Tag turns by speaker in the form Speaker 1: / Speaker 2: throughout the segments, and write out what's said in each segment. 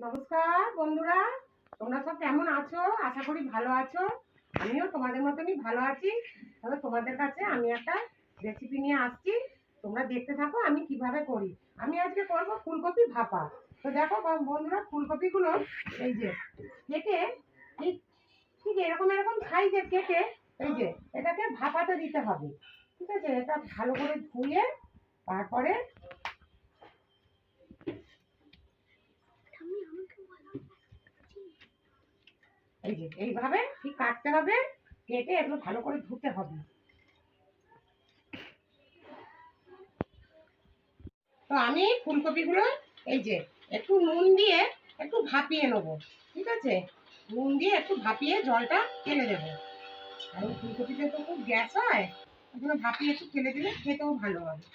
Speaker 1: নমস্কার বন্ধুরা। তোমরা সব কেমন আছো? আশা করি ভালো আছো। আমিও তোমাদের মতনই ভালো আছি। তবে তোমাদের কাছে আমি একটা রেসিপি নিয়ে আসছি। তোমরা দেখতে থাকো আমি কীভাবে করি। আমি আজকে করব ফুলকপি ভাপা। তো দেখো বন্ধুরা, ফুলকপিগুলো এই যে, কেটে ঠিক এরকম এরকম সাইজের কেটে এই যে, এটাকে ভাপাতে দিতে হবে। ঠিক আছে? এটা ভালো করে ধুয়ে তারপরে এই যে, এইভাবে ঠিক কাটতে হবে, কেটে এগুলো ভালো করে ধুতে হবে। তো আমি ফুলকপিগুলো, এই যে, একটু নুন দিয়ে একটু ভাপিয়ে নেব, ঠিক আছে? নুন দিয়ে একটু ভাপিয়ে জলটা ফেলে দেবো কারণ ফুলকপিতে তো খুব গ্যাস হয় ওগুলো ভাপিয়ে একটু ফেলে দিলে খেতেও ভালো হবে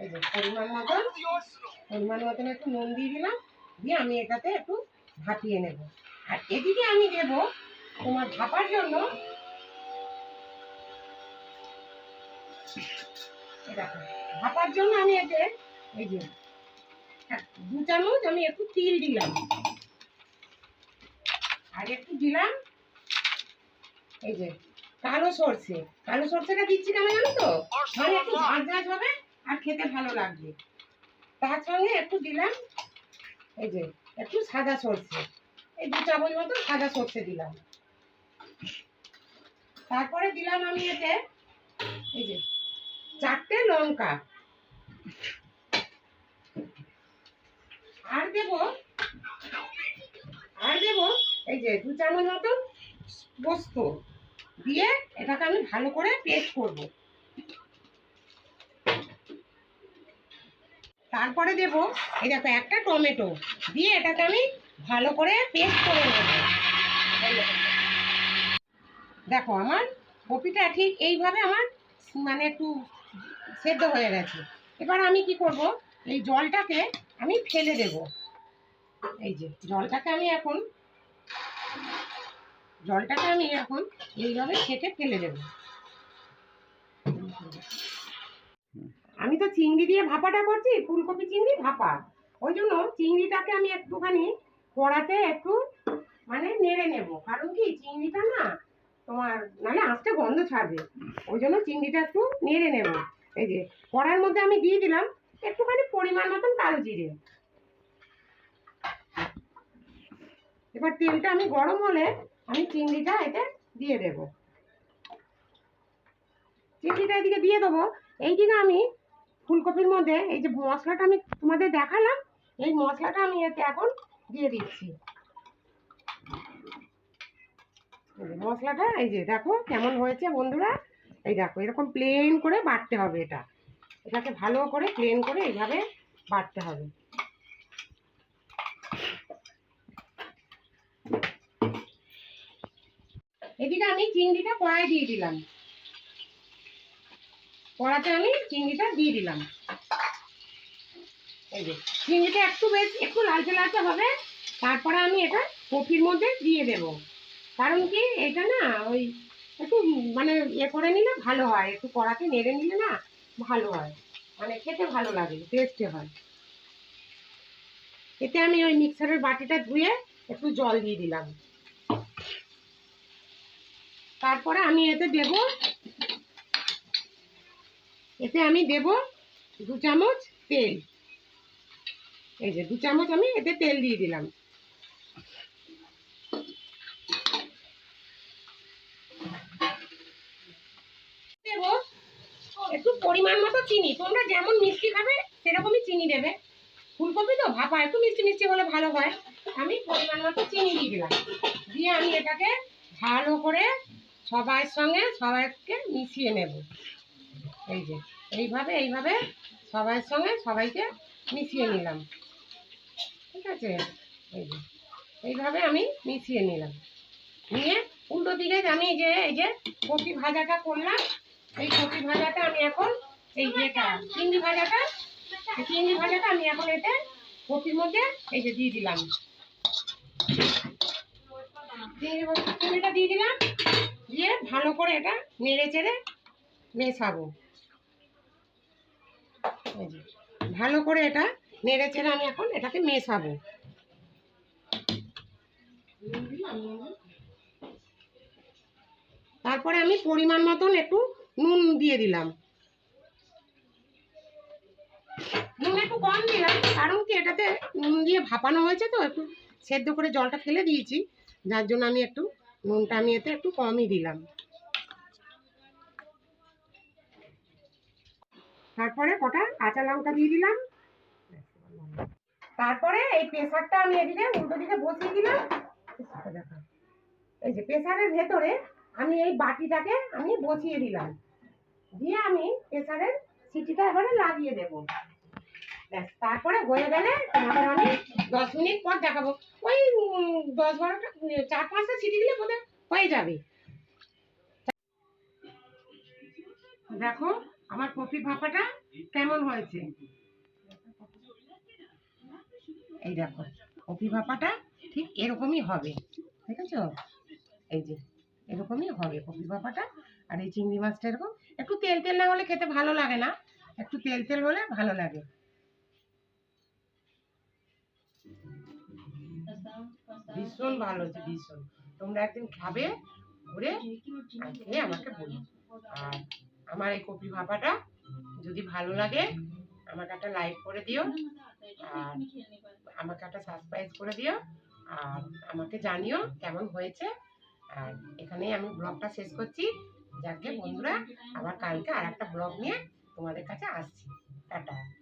Speaker 1: এই যে, পরিমাণ মতন পরিমাণ মতন একটু নুন দিয়ে দিলাম, দিয়ে আমি এটাতে একটু ভাপিয়ে নেব। আর এদিকে আমি দেব তোমার ভাপার জন্য ভাপার জন্য আমি এতে এই যে হ্যাঁ, দু চামচ আমি একটু তিল দিলাম। আর একটু দিলাম এই যে কালো সর্ষে। কালো সর্ষেটা দিচ্ছি কেন জানো তো? মানে একটু ঝাঁঝ ঝাঁঝ হবে আর খেতে ভালো লাগবে। তার সঙ্গে একটু দিলাম এই যে একটু সাদা সর্ষে। এই দু চামচ মতো সাদা সর্ষে দিলাম। তারপরে দিলাম আমি এতে এই যে চারটে লঙ্কা। আর দেব আর দেব এই যে দু চামচ মতন পোস্ত দিয়ে এটাকে আমি ভালো করে পেস্ট করব। তারপরে দেব, এই দেখো একটা টমেটো দিয়ে এটাকে আমি ভালো করে পেস্ট করে নেব। দেখো। আমার কপিটা ঠিক এইভাবে আমার মানে একটু সেদ্ধ হয়ে গেছে। এবার আমি কি করব? এই জলটাকে আমি ফেলে দেব। এই যে, জলটাকে আমি এখন, জলটাকে আমি এখন এইভাবে ছেঁকে ফেলে দেব। আমি তো চিংড়ি দিয়ে ভাপাটা করছি, ফুলকপি চিংড়ি ভাপা। ওই জন্য চিংড়িটাকে আমি একটুখানি কড়াতে একটু মানে নেড়ে নেব। কারণ কি, চিংড়িটা না তোমার নাহলে আঁচটা গন্ধ ছাড়বে। ওই জন্য চিংড়িটা একটু নেড়ে নেব। এই যে, কড়ার মধ্যে আমি দিয়ে দিলাম একটুখানি পরিমাণ মতন কালো জিরে। এবার তেলটা আমি গরম হলে আমি চিংড়িটা এতে দিয়ে দেব। চিংড়িটা এদিকে দিয়ে দেবো। এইদিকে আমি ফুলকপির মধ্যে এই যে মশলাটা আমি তোমাদের দেখালাম, এই মশলাটা আমি এতে এখন দিয়ে দিচ্ছি। মশলাটা, এই যে দেখো কেমন হয়েছে বন্ধুরা। এই দেখো, এরকম প্লেন করে বাটতে হবে এটা। এটাকে ভালো করে প্লেন করে এইভাবে বাটতে হবে। এদিকে আমি চিংড়িটা কড়াই দিয়ে দিলাম। কড়াতে আমি চিংড়িটা দিয়ে দিলাম। যে চিংড়িটা একটু বেশ, একটু লালচে লালচে হবে। তারপরে আমি এটা কপির মধ্যে দিয়ে দেব। কারণ কি, এটা না ওই একটু মানে ইয়ে করে নিলে ভালো হয়। একটু কড়াতে নেড়ে নিলে না ভালো হয়। মানে খেতে ভালো লাগে টেস্টে হয়। এতে আমি ওই মিক্সারের বাটিটা ধুয়ে একটু জল দিয়ে দিলাম। তারপরে আমি এতে দেব, এতে আমি দেব দু চামচ তেল। এই যে দু চামচ আমি এতে তেল দিয়ে দিলাম। একটু পরিমাণ মতো চিনি। তোমরা যেমন মিষ্টি খাবে, সেরকমই চিনি দেবে। ফুলকপি তো ভাপা, একটু মিষ্টি মিষ্টি হলে ভালো হয়। আমি পরিমাণ মতো চিনি দিয়ে দিলাম। দিয়ে আমি এটাকে ভালো করে সবার সঙ্গে সবাইকে মিশিয়ে নেব। এই যে, এইভাবে এইভাবে সবার সঙ্গে সবাইকে মিশিয়ে নিলাম। ঠিক আছে? এই যে, এইভাবে আমি মিশিয়ে নিলাম। নিয়ে উল্টো দিকে আমি যে, এই যে কপি ভাজাটা করলাম। এই কপি ভাজাটা আমি এখন এই যেটা চিংড়ি ভাজাটা চিংড়ি ভাজাটা আমি এখন এতে কপির মধ্যে এই যে দিয়ে দিলাম। চিংড়িটা দিয়ে দিলাম। দিয়ে ভালো করে এটা নেড়ে চেড়ে মেশাবো। ভালো করে এটা নেড়ে চেড়ে আমি এখন এটাকে মেশাবো। তারপরে আমি পরিমাণ মতন একটু নুন দিয়ে দিলাম। নুন একটু কম দিলাম, কারণ কি এটাতে নুন দিয়ে ভাপানো হয়েছে তো, একটু সেদ্ধ করে জলটা ফেলে দিয়েছি, যার জন্য আমি একটু নুনটা আমি এতে একটু কমই দিলাম। তারপরে কটা কাঁচা লঙ্কা দিয়ে দিলাম। তারপরে এই প্রেসারটা আমি এদিকে উল্টো দিকে বসিয়ে দিলাম। এই যে প্রেসারের ভেতরে আমি এই বাটিটাকে আমি বসিয়ে দিলাম। দিয়ে আমি প্রেসারের সিটিটা এবারে লাগিয়ে দেবো। তারপরে হয়ে গেলে তোমাদের আমি দশ মিনিট পর দেখাবো। ওই দশ বারোটা, চার পাঁচটা সিটি দিলে বোধহয় হয়ে যাবে। দেখো, আমার কপি ভাপাটা কেমন হয়েছে? এই দেখো কপি ভাপাটা ঠিক এরকমই হবে, ঠিক আছে? এই যে, এরকমই হবে কপি ভাপাটা আর এই চিংড়ি মাছটা এরকম, একটু তেল তেল না হলে খেতে ভালো লাগে না, একটু তেল তেল হলে ভালো লাগে। ভীষণ ভালো হচ্ছে ভীষণ। তোমরা একদিন খাবে, ঘুরে আমাকে বলো। আর আমার এই কপি ভাপাটা যদি ভালো লাগে, আমাকে একটা লাইক করে দিও। আর আমাকে একটা সাবস্ক্রাইব করে দিও। আর আমাকে জানিও কেমন হয়েছে। আর এখানেই আমি ব্লগটা শেষ করছি। যাকে বন্ধুরা আবার কালকে আর একটা ব্লগ নিয়ে তোমাদের কাছে আসছি। টাটা।